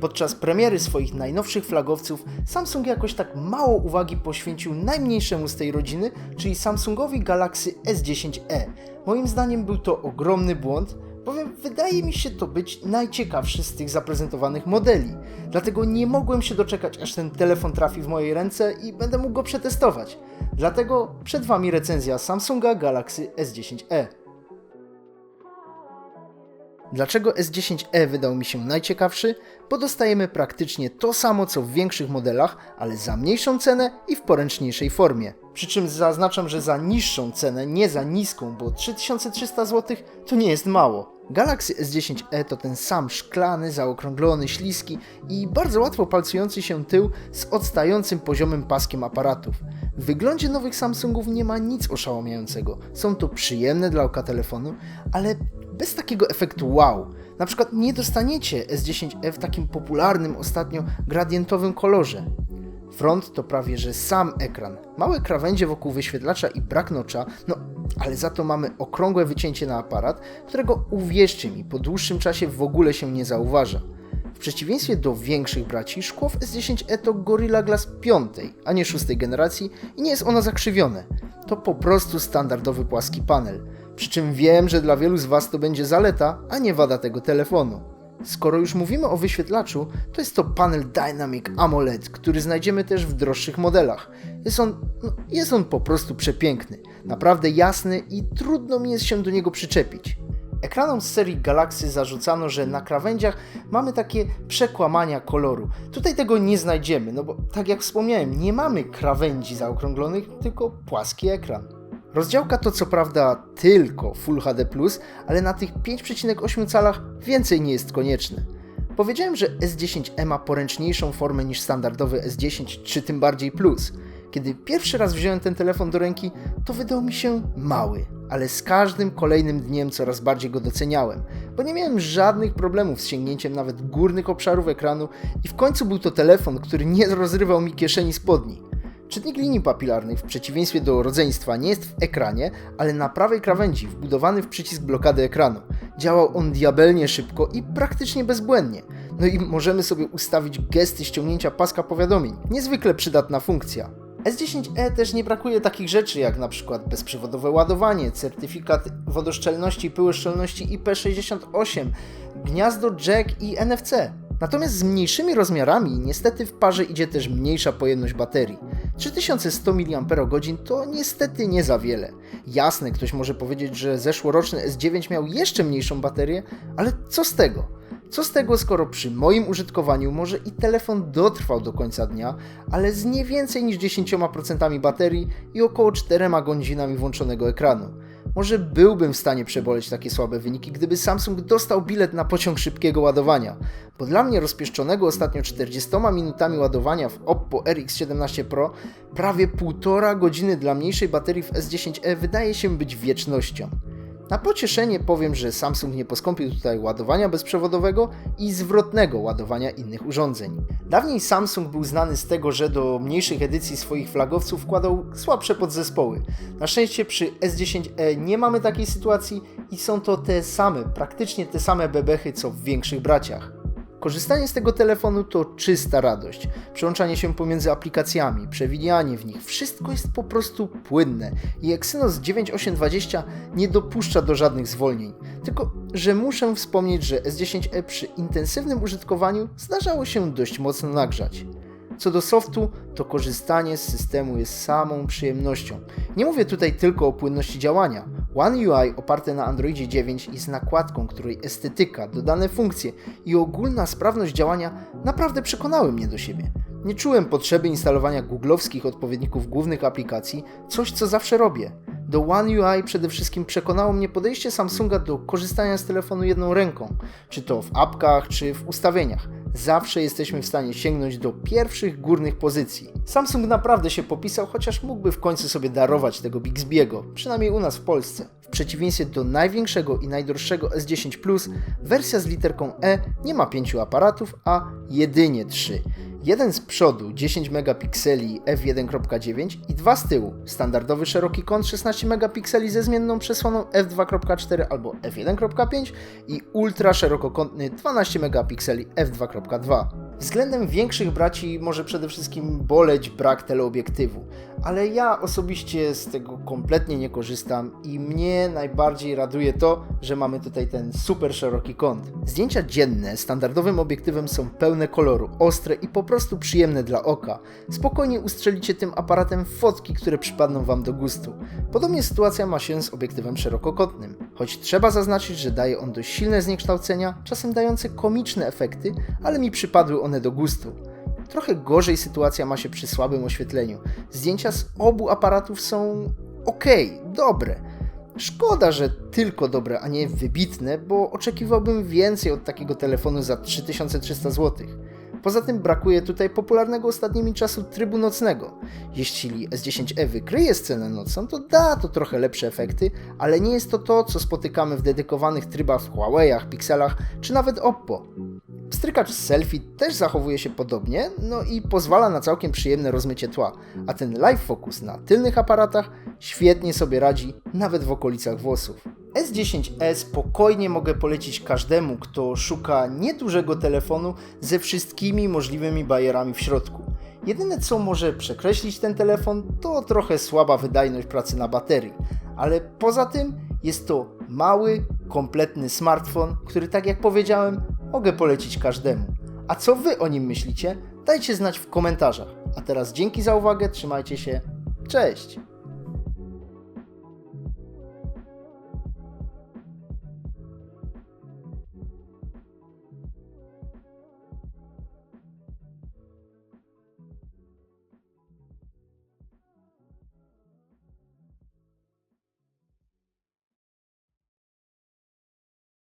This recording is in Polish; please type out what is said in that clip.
Podczas premiery swoich najnowszych flagowców Samsung jakoś tak mało uwagi poświęcił najmniejszemu z tej rodziny, czyli Samsungowi Galaxy S10e. Moim zdaniem był to ogromny błąd, bowiem wydaje mi się to być najciekawszy z tych zaprezentowanych modeli. Dlatego nie mogłem się doczekać, aż ten telefon trafi w moje ręce i będę mógł go przetestować. Dlatego przed Wami recenzja Samsunga Galaxy S10e. Dlaczego S10e wydał mi się najciekawszy? Bo dostajemy praktycznie to samo co w większych modelach, ale za mniejszą cenę i w poręczniejszej formie. Przy czym zaznaczam, że za niższą cenę, nie za niską, bo 3300 zł to nie jest mało. Galaxy S10e to ten sam szklany, zaokrąglony, śliski i bardzo łatwo palcujący się tył z odstającym poziomem paskiem aparatów. W wyglądzie nowych Samsungów nie ma nic oszałamiającego. Są to przyjemne dla oka telefonu, ale bez takiego efektu wow. Na przykład nie dostaniecie S10e w takim popularnym ostatnio gradientowym kolorze. Front to prawie że sam ekran. Małe krawędzie wokół wyświetlacza i brak nocza, no ale za to mamy okrągłe wycięcie na aparat, którego uwierzcie mi, po dłuższym czasie w ogóle się nie zauważa. W przeciwieństwie do większych braci, szkło w S10e to Gorilla Glass 5, a nie szóstej generacji i nie jest ono zakrzywione. To po prostu standardowy płaski panel. Przy czym wiem, że dla wielu z Was to będzie zaleta, a nie wada tego telefonu. Skoro już mówimy o wyświetlaczu, to jest to panel Dynamic AMOLED, który znajdziemy też w droższych modelach. Jest on, no, jest on po prostu przepiękny, naprawdę jasny i trudno mi jest się do niego przyczepić. Ekranom z serii Galaxy zarzucano, że na krawędziach mamy takie przekłamania koloru. Tutaj tego nie znajdziemy, no bo tak jak wspomniałem, nie mamy krawędzi zaokrąglonych, tylko płaski ekran. Rozdziałka to co prawda tylko Full HD+, ale na tych 5,8 calach więcej nie jest konieczne. Powiedziałem, że S10e ma poręczniejszą formę niż standardowy S10 czy tym bardziej Plus. Kiedy pierwszy raz wziąłem ten telefon do ręki, to wydał mi się mały, ale z każdym kolejnym dniem coraz bardziej go doceniałem, bo nie miałem żadnych problemów z sięgnięciem nawet górnych obszarów ekranu i w końcu był to telefon, który nie rozrywał mi kieszeni spodni. Czytnik linii papilarnych w przeciwieństwie do rodzeństwa nie jest w ekranie, ale na prawej krawędzi wbudowany w przycisk blokady ekranu. Działał on diabelnie szybko i praktycznie bezbłędnie. No i możemy sobie ustawić gesty ściągnięcia paska powiadomień. Niezwykle przydatna funkcja. S10e też nie brakuje takich rzeczy jak na przykład bezprzewodowe ładowanie, certyfikat wodoszczelności i pyłoszczelności IP68, gniazdo jack i NFC. Natomiast z mniejszymi rozmiarami niestety w parze idzie też mniejsza pojemność baterii. 3100 mAh to niestety nie za wiele. Jasne, ktoś może powiedzieć, że zeszłoroczny S9 miał jeszcze mniejszą baterię, ale co z tego? Co z tego, skoro przy moim użytkowaniu może i telefon dotrwał do końca dnia, ale z nie więcej niż 10% baterii i około 4 godzinami włączonego ekranu. Może byłbym w stanie przeboleć takie słabe wyniki, gdyby Samsung dostał bilet na pociąg szybkiego ładowania, bo dla mnie rozpieszczonego ostatnio 40 minutami ładowania w Oppo RX17 Pro prawie 1,5 godziny dla mniejszej baterii w S10e wydaje się być wiecznością. Na pocieszenie powiem, że Samsung nie poskąpił tutaj ładowania bezprzewodowego i zwrotnego ładowania innych urządzeń. Dawniej Samsung był znany z tego, że do mniejszych edycji swoich flagowców wkładał słabsze podzespoły. Na szczęście przy S10e nie mamy takiej sytuacji i są to te same, praktycznie te same bebechy co w większych braciach. Korzystanie z tego telefonu to czysta radość. Przełączanie się pomiędzy aplikacjami, przewijanie w nich, wszystko jest po prostu płynne i Exynos 9820 nie dopuszcza do żadnych zwolnień. Tylko, że muszę wspomnieć, że S10e przy intensywnym użytkowaniu zdarzało się dość mocno nagrzać. Co do softu, to korzystanie z systemu jest samą przyjemnością. Nie mówię tutaj tylko o płynności działania. One UI oparte na Androidzie 9 jest nakładką, której estetyka, dodane funkcje i ogólna sprawność działania naprawdę przekonały mnie do siebie. Nie czułem potrzeby instalowania googlowskich odpowiedników głównych aplikacji, coś co zawsze robię. Do One UI przede wszystkim przekonało mnie podejście Samsunga do korzystania z telefonu jedną ręką, czy to w apkach, czy w ustawieniach zawsze jesteśmy w stanie sięgnąć do pierwszych górnych pozycji. Samsung naprawdę się popisał, chociaż mógłby w końcu sobie darować tego Bixbiego, przynajmniej u nas w Polsce. W przeciwieństwie do największego i najdroższego S10 Plus, wersja z literką E nie ma pięciu aparatów, a jedynie trzy. Jeden z przodu 10 megapikseli f1.9 i dwa z tyłu. Standardowy szeroki kąt 16 megapikseli ze zmienną przesłoną f2.4 albo f1.5 i ultra szerokokątny 12 megapikseli f2.2. Względem większych braci może przede wszystkim boleć brak teleobiektywu, ale ja osobiście z tego kompletnie nie korzystam i mnie najbardziej raduje to, że mamy tutaj ten super szeroki kąt. Zdjęcia dzienne standardowym obiektywem są pełne koloru, ostre i po prostu przyjemne dla oka. Spokojnie ustrzelicie tym aparatem fotki, które przypadną Wam do gustu. Podobnie sytuacja ma się z obiektywem szerokokątnym. Choć trzeba zaznaczyć, że daje on dość silne zniekształcenia, czasem dające komiczne efekty, ale mi przypadły one do gustu. Trochę gorzej sytuacja ma się przy słabym oświetleniu. Zdjęcia z obu aparatów są ok, dobre. Szkoda, że tylko dobre, a nie wybitne, bo oczekiwałbym więcej od takiego telefonu za 3300 zł. Poza tym brakuje tutaj popularnego ostatnimi czasów trybu nocnego. Jeśli S10e wykryje scenę nocną, to da to trochę lepsze efekty, ale nie jest to to, co spotykamy w dedykowanych trybach w Huawei'ach, Pixelach czy nawet Oppo. Pstrykacz z selfie też zachowuje się podobnie, no i pozwala na całkiem przyjemne rozmycie tła, a ten live focus na tylnych aparatach świetnie sobie radzi nawet w okolicach włosów. S10e spokojnie mogę polecić każdemu, kto szuka niedużego telefonu ze wszystkimi możliwymi bajerami w środku. Jedyne co może przekreślić ten telefon to trochę słaba wydajność pracy na baterii, ale poza tym jest to mały, kompletny smartfon, który tak jak powiedziałem mogę polecić każdemu. A co wy o nim myślicie? Dajcie znać w komentarzach. A teraz dzięki za uwagę, trzymajcie się, cześć!